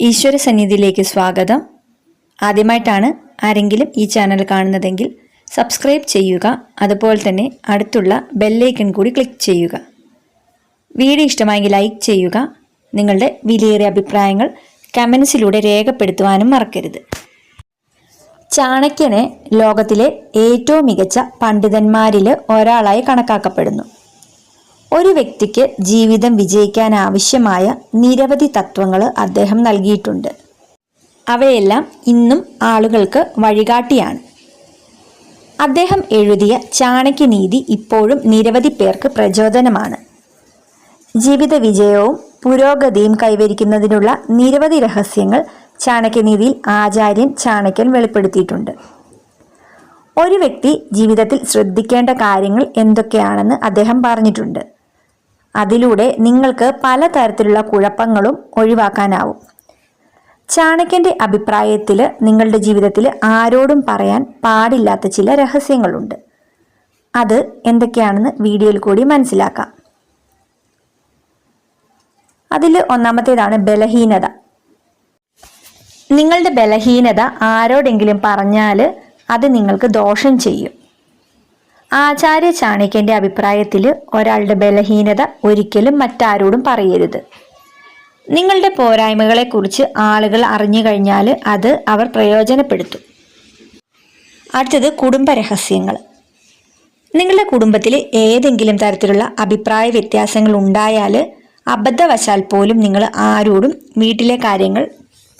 ഈശ്വര സന്നിധിയിലേക്ക് സ്വാഗതം. ആദ്യമായിട്ടാണ് ആരെങ്കിലും ഈ ചാനൽ കാണുന്നതെങ്കിൽ സബ്സ്ക്രൈബ് ചെയ്യുക അതുപോലെ തന്നെ അടുത്തുള്ള ബെല്ലൈക്കൺ കൂടി ക്ലിക്ക് ചെയ്യുക. വീഡിയോ ഇഷ്ടമായെങ്കിൽ ലൈക്ക് ചെയ്യുക നിങ്ങളുടെ വിലയേറിയ അഭിപ്രായങ്ങൾ കമൻസിലൂടെ രേഖപ്പെടുത്തുവാനും മറക്കരുത്. ചാണക്യനെ ലോകത്തിലെ ഏറ്റവും മികച്ച പണ്ഡിതന്മാരിൽ ഒരാളായി കണക്കാക്കപ്പെടുന്നു. ഒരു വ്യക്തിക്ക് ജീവിതം വിജയിക്കാൻ ആവശ്യമായ നിരവധി തത്വങ്ങൾ അദ്ദേഹം നൽകിയിട്ടുണ്ട്. അവയെല്ലാം ഇന്നും ആളുകൾക്ക് വഴികാട്ടിയാണ്. അദ്ദേഹം എഴുതിയ ചാണക്യനീതി ഇപ്പോഴും നിരവധി പേർക്ക് പ്രചോദനമാണ്. ജീവിത വിജയവും പുരോഗതിയും കൈവരിക്കുന്നതിനുള്ള നിരവധി രഹസ്യങ്ങൾ ചാണക്യനീതിയിൽ ആചാര്യൻ ചാണക്യൻ വെളിപ്പെടുത്തിയിട്ടുണ്ട്. ഒരു വ്യക്തി ജീവിതത്തിൽ ശ്രദ്ധിക്കേണ്ട കാര്യങ്ങൾ എന്തൊക്കെയാണെന്ന് അദ്ദേഹം പറഞ്ഞിട്ടുണ്ട്. അതിലൂടെ നിങ്ങൾക്ക് പലതരത്തിലുള്ള കുഴപ്പങ്ങളും ഒഴിവാക്കാനാവും. ചാണക്യന്റെ അഭിപ്രായത്തിൽ നിങ്ങളുടെ ജീവിതത്തിൽ ആരോടും പറയാൻ പാടില്ലാത്ത ചില രഹസ്യങ്ങളുണ്ട്. അത് എന്തൊക്കെയാണെന്ന് വീഡിയോയിൽ കൂടി മനസ്സിലാക്കാം. അതിൽ ഒന്നാമത്തേതാണ് ബലഹീനത. നിങ്ങളുടെ ബലഹീനത ആരോടെങ്കിലും പറഞ്ഞാൽ അത് നിങ്ങൾക്ക് ദോഷം ചെയ്യും. ആചാര്യ ചാണക്യന്റെ അഭിപ്രായത്തിൽ ഒരാളുടെ ബലഹീനത ഒരിക്കലും മറ്റാരോടും പറയരുത്. നിങ്ങളുടെ പോരായ്മകളെക്കുറിച്ച് ആളുകൾ അറിഞ്ഞു കഴിഞ്ഞാൽ അത് അവർ പ്രയോജനപ്പെടുത്തും. അടുത്തത് കുടുംബ രഹസ്യങ്ങൾ നിങ്ങളുടെ കുടുംബത്തിൽ ഏതെങ്കിലും തരത്തിലുള്ള അഭിപ്രായ വ്യത്യാസങ്ങൾ ഉണ്ടായാൽ അബദ്ധവശാൽ പോലും നിങ്ങൾ ആരോടും വീട്ടിലെ കാര്യങ്ങൾ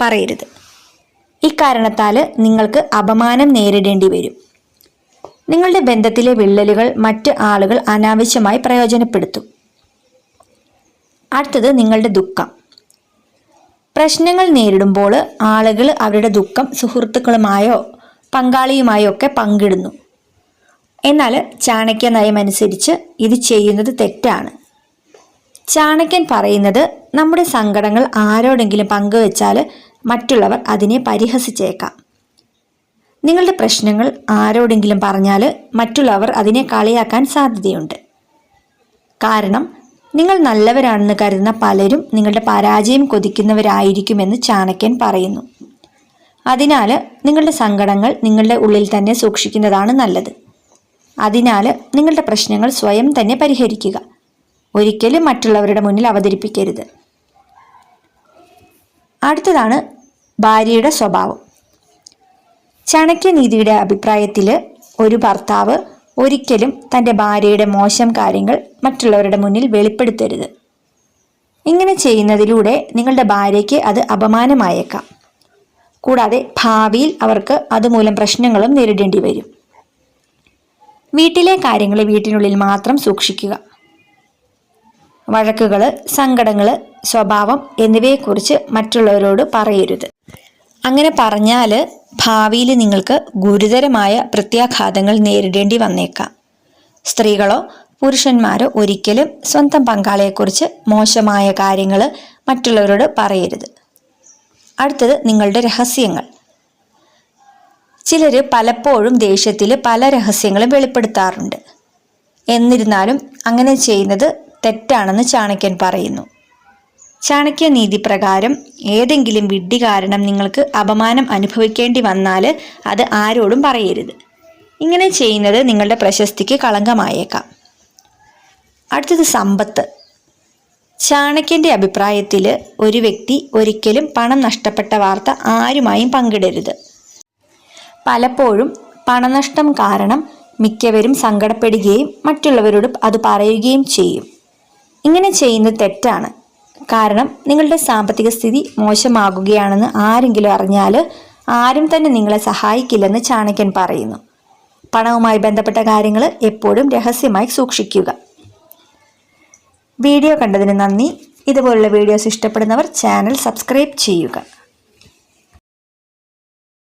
പറയരുത്. ഇക്കാരണത്താൽ നിങ്ങൾക്ക് അപമാനം നേരിടേണ്ടി വരും. നിങ്ങളുടെ ബന്ധത്തിലെ വിള്ളലുകൾ മറ്റ് ആളുകൾ അനാവശ്യമായി പ്രയോജനപ്പെടുത്തും. അടുത്തത് നിങ്ങളുടെ ദുഃഖം. പ്രശ്നങ്ങൾ നേരിടുമ്പോൾ ആളുകൾ അവരുടെ ദുഃഖം സുഹൃത്തുക്കളുമായോ പങ്കാളിയുമായോ ഒക്കെ പങ്കിടുന്നു. എന്നാൽ ചാണക്യ നയമനുസരിച്ച് ഇത് ചെയ്യുന്നത് തെറ്റാണ്. ചാണക്യൻ പറയുന്നത് നമ്മുടെ സങ്കടങ്ങൾ ആരോടെങ്കിലും പങ്കുവെച്ചാൽ മറ്റുള്ളവർ അതിനെ പരിഹസിച്ചേക്കാം. നിങ്ങളുടെ പ്രശ്നങ്ങൾ ആരോടെങ്കിലും പറഞ്ഞാൽ മറ്റുള്ളവർ അതിനെ കളിയാക്കാൻ സാധ്യതയുണ്ട്. കാരണം നിങ്ങൾ നല്ലവരാണെന്ന് കരുതുന്ന പലരും നിങ്ങളുടെ പരാജയം കൊതിക്കുന്നവരായിരിക്കുമെന്ന് ചാണക്യൻ പറയുന്നു. അതിനാൽ നിങ്ങളുടെ സങ്കടങ്ങൾ നിങ്ങളുടെ ഉള്ളിൽ തന്നെ സൂക്ഷിക്കുന്നതാണ് നല്ലത്. അതിനാൽ നിങ്ങളുടെ പ്രശ്നങ്ങൾ സ്വയം തന്നെ പരിഹരിക്കുക. ഒരിക്കലും മറ്റുള്ളവരുടെ മുന്നിൽ അവതരിപ്പിക്കരുത്. അടുത്തതാണ് ഭാര്യയുടെ സ്വഭാവം. ചാണക്യനീതിയുടെ അഭിപ്രായത്തിൽ ഒരു ഭർത്താവ് ഒരിക്കലും തന്റെ ഭാര്യയുടെ മോശം കാര്യങ്ങൾ മറ്റുള്ളവരുടെ മുന്നിൽ വെളിപ്പെടുത്തരുത്. ഇങ്ങനെ ചെയ്യുന്നതിലൂടെ നിങ്ങളുടെ ഭാര്യയ്ക്ക് അത് അപമാനമായേക്കാം. കൂടാതെ ഭാവിയിൽ അവർക്ക് അതുമൂലം പ്രശ്നങ്ങളും നേരിടേണ്ടി വരും. വീട്ടിലെ കാര്യങ്ങൾ വീട്ടിനുള്ളിൽ മാത്രം സൂക്ഷിക്കുക. വഴക്കുകൾ സങ്കടങ്ങൾ സ്വഭാവം എന്നിവയെക്കുറിച്ച് മറ്റുള്ളവരോട് പറയരുത്. അങ്ങനെ പറഞ്ഞാൽ ഭാവിയിൽ നിങ്ങൾക്ക് ഗുരുതരമായ പ്രത്യാഘാതങ്ങൾ നേരിടേണ്ടി വന്നേക്കാം. സ്ത്രീകളോ പുരുഷന്മാരോ ഒരിക്കലും സ്വന്തം പങ്കാളിയെക്കുറിച്ച് മോശമായ കാര്യങ്ങൾ മറ്റുള്ളവരോട് പറയരുത്. അടുത്തത് നിങ്ങളുടെ രഹസ്യങ്ങൾ. ചിലർ പലപ്പോഴും ദേഷ്യത്തിൽ പല രഹസ്യങ്ങളും വെളിപ്പെടുത്താറുണ്ട്. എന്നിരുന്നാലും അങ്ങനെ ചെയ്യുന്നത് തെറ്റാണെന്ന് ചാണക്യൻ പറയുന്നു. ചാണക്യ നീതി പ്രകാരം ഏതെങ്കിലും വിഡ്ഢി കാരണം നിങ്ങൾക്ക് അപമാനം അനുഭവിക്കേണ്ടി വന്നാൽ അത് ആരോടും പറയരുത്. ഇങ്ങനെ ചെയ്യുന്നത് നിങ്ങളുടെ പ്രശസ്തിക്ക് കളങ്കമായേക്കാം. അടുത്തത് സമ്പത്ത്. ചാണക്യന്റെ അഭിപ്രായത്തിൽ ഒരു വ്യക്തി ഒരിക്കലും പണം നഷ്ടപ്പെട്ട വാർത്ത ആരുമായും പങ്കിടരുത്. പലപ്പോഴും പണനഷ്ടം കാരണം മിക്കവരും സങ്കടപ്പെടുകയും മറ്റുള്ളവരോട് അത് പറയുകയും ചെയ്യും. ഇങ്ങനെ ചെയ്യുന്നത് തെറ്റാണ്. കാരണം നിങ്ങളുടെ സാമ്പത്തിക സ്ഥിതി മോശമാകുകയാണെന്ന് ആരെങ്കിലും അറിഞ്ഞാൽ ആരും തന്നെ നിങ്ങളെ സഹായിക്കില്ലെന്ന് ചാണക്യൻ പറയുന്നു. പണവുമായി ബന്ധപ്പെട്ട കാര്യങ്ങൾ എപ്പോഴും രഹസ്യമായി സൂക്ഷിക്കുക. വീഡിയോ കണ്ടതിന് നന്ദി. ഇതുപോലുള്ള വീഡിയോസ് ഇഷ്ടപ്പെടുന്നവർ ചാനൽ സബ്സ്ക്രൈബ് ചെയ്യുക.